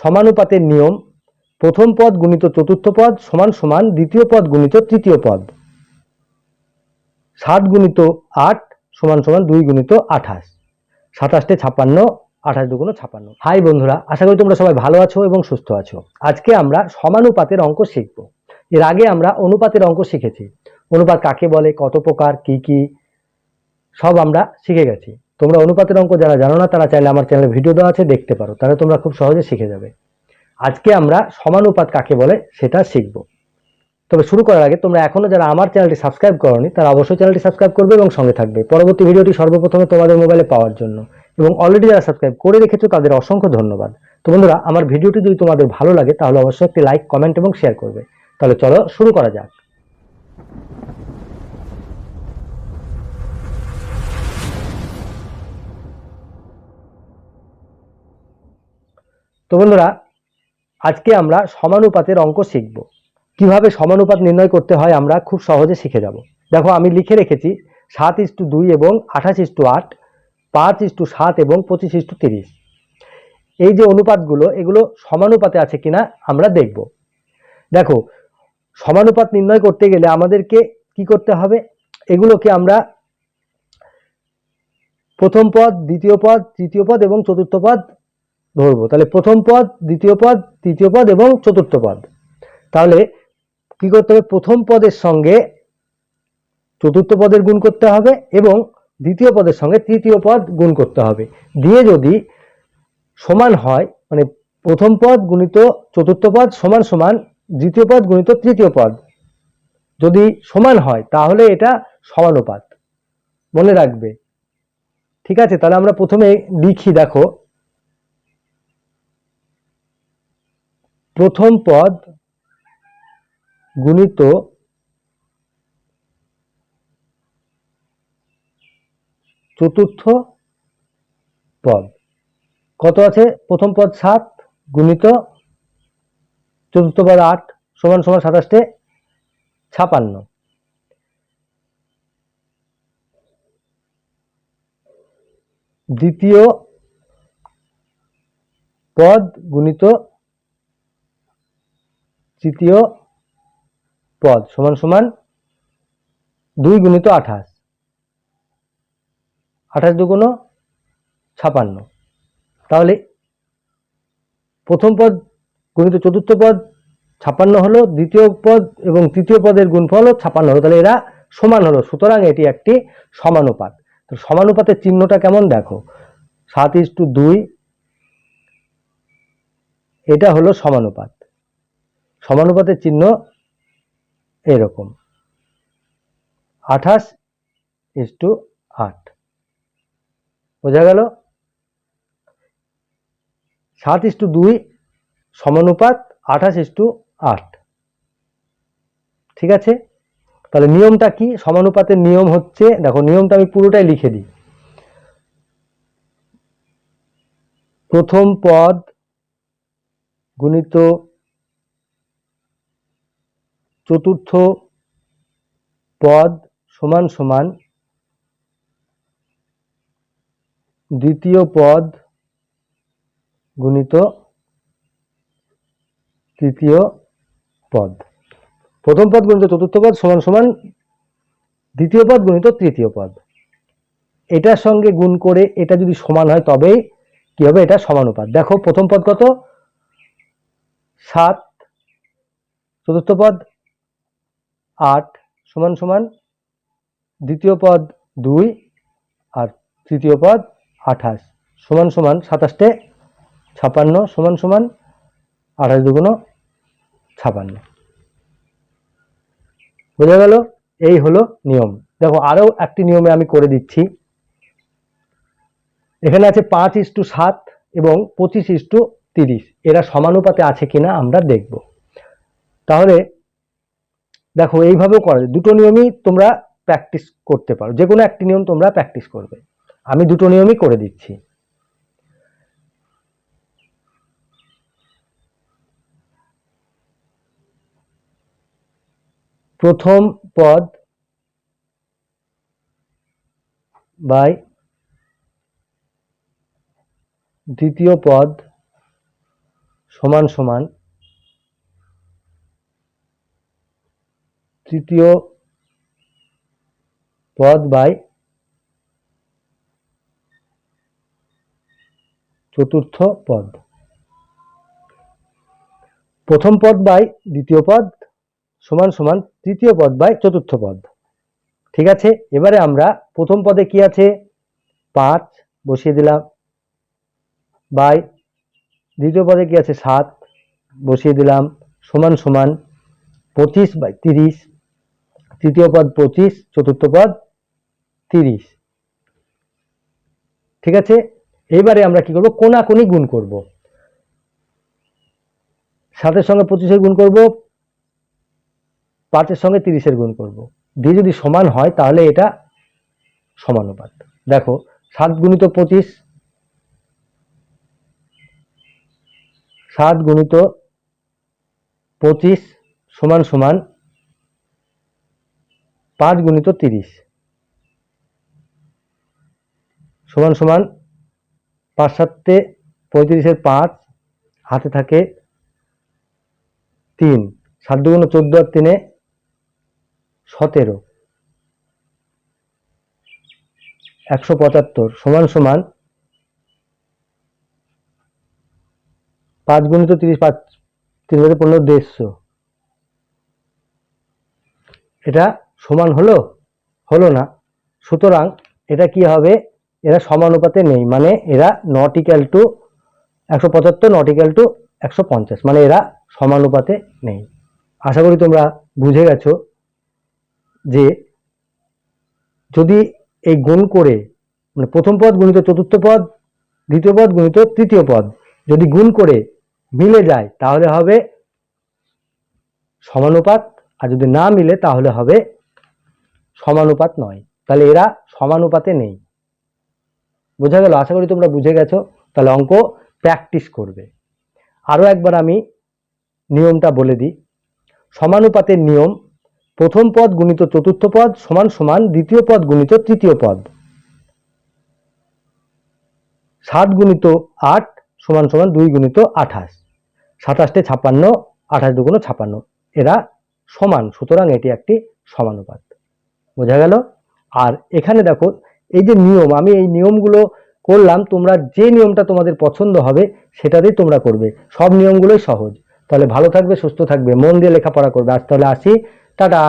সমানুপাতের নিয়ম। প্রথম পদ গুণিত চতুর্থ পদ সমান সমান দ্বিতীয় পদ গুণিত তৃতীয় পদ। সাত গুণিত আট সমান সমান দুই গুণিত আঠাশ। সাতাশটে ছাপ্পান্ন, আঠাশ দুগুণ ছাপ্পান্ন। হাই বন্ধুরা, আশা করি তোমরা সবাই ভালো আছো এবং সুস্থ আছো। আজকে আমরা সমানুপাতের অঙ্ক শিখব। এর আগে আমরা অনুপাতের অঙ্ক শিখেছি। অনুপাত কাকে বলে, কত প্রকার, কি কি, সব আমরা শিখে গেছি। তোমরা অনুপাতের অঙ্ক যারা জানো না, তারা চাইলে আমার চ্যানেলে ভিডিও দেওয়া আছে, দেখতে পারো। তাহলে তোমরা খুব সহজে শিখে যাবে। আজকে আমরা সমানুপাত কাকে বলে, সেটা শিখব। তবে শুরু করার আগে তোমরা এখনও যারা আমার চ্যানেলটি সাবস্ক্রাইব করনি, তারা অবশ্যই চ্যানেলটি সাবস্ক্রাইব করবে এবং সঙ্গে থাকবে। পরবর্তী ভিডিওটি সর্বপ্রথমে তোমাদের মোবাইলে পাওয়ার জন্য। এবং অলরেডি যারা সাবস্ক্রাইব করে রেখেছো, তাদের অসংখ্য ধন্যবাদ। তো বন্ধুরা, আমার ভিডিওটি যদি তোমাদের ভালো লাগে, তাহলে অবশ্যই একটি লাইক কমেন্ট এবং শেয়ার করবে। তাহলে চলো শুরু করা যাক। তো বন্ধুরা, আজকে আমরা সমানুপাতের অঙ্ক শিখব। কীভাবে সমানুপাত নির্ণয় করতে হয় আমরা খুব সহজে শিখে যাব। দেখো, আমি লিখে রেখেছি সাত ইস্টু দুই এবং আঠাশ ইস্টু আট, পাঁচ ইস্টু সাত এবং পঁচিশ ইস্টু তিরিশ। এই যে অনুপাতগুলো, এগুলো সমানুপাতে আছে কিনা আমরা দেখব। দেখো, সমানুপাত নির্ণয় করতে গেলে আমাদেরকে কি করতে হবে? এগুলোকে আমরা প্রথম পদ, দ্বিতীয় পদ, তৃতীয় পদ এবং চতুর্থ পদ ধরবো। তাহলে প্রথম পদ, দ্বিতীয় পদ, তৃতীয় পদ এবং চতুর্থ পদ। তাহলে কি করতে হবে? প্রথম পদের সঙ্গে চতুর্থ পদের গুণ করতে হবে এবং দ্বিতীয় পদের সঙ্গে তৃতীয় পদ গুণ করতে হবে। দিয়ে যদি সমান হয় মানে প্রথম পদ গুণিত চতুর্থ পদ সমান সমান দ্বিতীয় পদ গুণিত তৃতীয় পদ। যদি সমান হয়, তাহলে এটা সমানুপাত। মনে রাখবে। ঠিক আছে? তাহলে আমরা প্রথমে লিখি, দেখো। প্রথম পদ গুণিত চতুর্থ পদ। কত আছে? প্রথম পদ সাত, গুণিত চতুর্থ পদ আট, সমান সমান সাতাশটে ছাপান্ন। দ্বিতীয় পদ গুণিত তৃতীয় পদ সমান সমান দুই গুণিত আঠাশ। আঠাশ দুগুণ ছাপান্ন। তাহলে প্রথম পদ গুণিত চতুর্থ পদ ছাপান্ন হলো, দ্বিতীয় পদ এবং তৃতীয় পদের গুণফল ছাপান্ন হলো। তাহলে এরা সমান হলো, সুতরাং এটি একটি সমানুপাত। তো সমানুপাতের চিহ্নটা কেমন দেখো? সাত ইস টু দুই, এটা হলো সমানুপাত। সমানুপাতের চিহ্ন এরকম। আঠাশ ইস টু আট। বোঝা গেল? সাত ইস টু দুই সমানুপাত, আঠাশ ইস টু আট। ঠিক আছে? তাহলে নিয়মটা কি? সমানুপাতের নিয়ম হচ্ছে, দেখো নিয়মটা আমি পুরোটাই লিখে দিই। প্রথম পদ গুণিত চতুর্থ পদ সমান সমান দ্বিতীয় পদ গুণিত তৃতীয় পদ। প্রথম পদ গুণিত চতুর্থ পদ সমান সমান দ্বিতীয় পদ গুণিত তৃতীয় পদ। এটার সঙ্গে গুণ করে এটা যদি সমান হয় তবেই কি হবে? এটা সমানুপাত। দেখো, প্রথম পদ কত? সাত। চতুর্থ পদ আট সমান সমান দ্বিতীয় পদ দুই আর তৃতীয় পদ আঠাশ। সমান সমান সাতাশটে ছাপান্ন, সমান সমান আঠাশ দুগুণ ছাপান্ন। বোঝা গেল? এই হলো নিয়ম। দেখো আরও একটি নিয়মে আমি করে দিচ্ছি। এখানে আছে পাঁচ ইস্টু সাত এবং পঁচিশ ইস্টু তিরিশ। এরা সমানুপাতে আছে কিনা আমরা দেখব। তাহলে দেখো, এইভাবেও করা। যায় দুটো নিয়মই তোমরা প্র্যাকটিস করতে পারো। যে কোনো একটি নিয়ম তোমরা প্র্যাকটিস করবে। আমি দুটো নিয়মই করে দিচ্ছি। প্রথম পদ বাই দ্বিতীয় পদ সমান সমান তৃতীয় পদ বাই চতুর্থ পদ। প্রথম পদ বাই দ্বিতীয় পদ সমান সমান তৃতীয় পদ বাই চতুর্থ পদ। ঠিক আছে? এবারে আমরা প্রথম পদে কি আছে? পাঁচ বসিয়ে দিলাম। বাই। দ্বিতীয় পদে কি আছে? সাত বসিয়ে দিলাম। সমান সমান পঁচিশ বাই তিরিশ। তৃতীয় পদ পঁচিশ, চতুর্থ পদ তিরিশ। ঠিক আছে? এবারে আমরা কি করব? কোনাকুনি গুণ করব। সাতের সঙ্গে পঁচিশের গুণ করব, পাঁচের সঙ্গে তিরিশের গুণ করব। দিয়ে যদি সমান হয়, তাহলে এটা সমানুপাত। দেখো, সাত গুণিত পঁচিশ, সাত গুণিত পঁচিশ সমান সমান পাঁচ গুণিত তিরিশ। সমান সমান পাঁচ সাতে পঁয়ত্রিশের পাঁচ, হাতে থাকে তিন। সাত দুগুণ চোদ্দ আর তিনে সতেরো। একশো পঁচাত্তর। সমান সমান পাঁচ গুণিত তিরিশ, পাঁচ, তিন হাজার পনেরো, দেড়শো। এটা সমান হলো হলো না। সুতরাং এটা কি হবে? এরা সমানুপাতে নেই। মানে এরা নট ইক্যাল টু একশো পঁচাত্তর নট ইক্যাল টু একশো পঞ্চাশ। মানে এরা সমানুপাতে নেই। আশা করি তোমরা বুঝে গেছো যে যদি এই গুণ করে মানে প্রথম পদ গুণিত চতুর্থ পদ, দ্বিতীয় পদ গুণিত তৃতীয় পদ যদি গুণ করে মিলে যায়, তাহলে হবে সমানুপাত। আর যদি না মিলে, তাহলে হবে সমানুপাত নয়। তাহলে এরা সমানুপাতে নেই। বোঝা গেল? আশা করি তোমরা বুঝে গেছো। তাহলে অঙ্ক প্র্যাকটিস করবে। আরও একবার আমি নিয়মটা বলে দিই। সমানুপাতের নিয়ম, প্রথম পদ গুণিত চতুর্থ পদ সমান সমান দ্বিতীয় পদ গুণিত তৃতীয় পদ। সাত গুণিত আট সমান সমান দুই গুণিত আঠাশ। সাতাশটে ছাপ্পান্ন, আঠাশ দুগুণ ছাপ্পান্ন। এরা সমান, সুতরাং এটি একটি সমানুপাত। বোঝা গেল? আর এখানে দেখো, এই যে নিয়ম, আমি এই নিয়মগুলো করলাম, তোমরা যে নিয়মটা তোমাদের পছন্দ হবে, সেটাতেই তোমরা করবে। সব নিয়মগুলোই সহজ। তাহলে ভালো থাকবে, সুস্থ থাকবে, মন দিয়ে লেখাপড়া করবে। আজ তাহলে আসি। টাটা!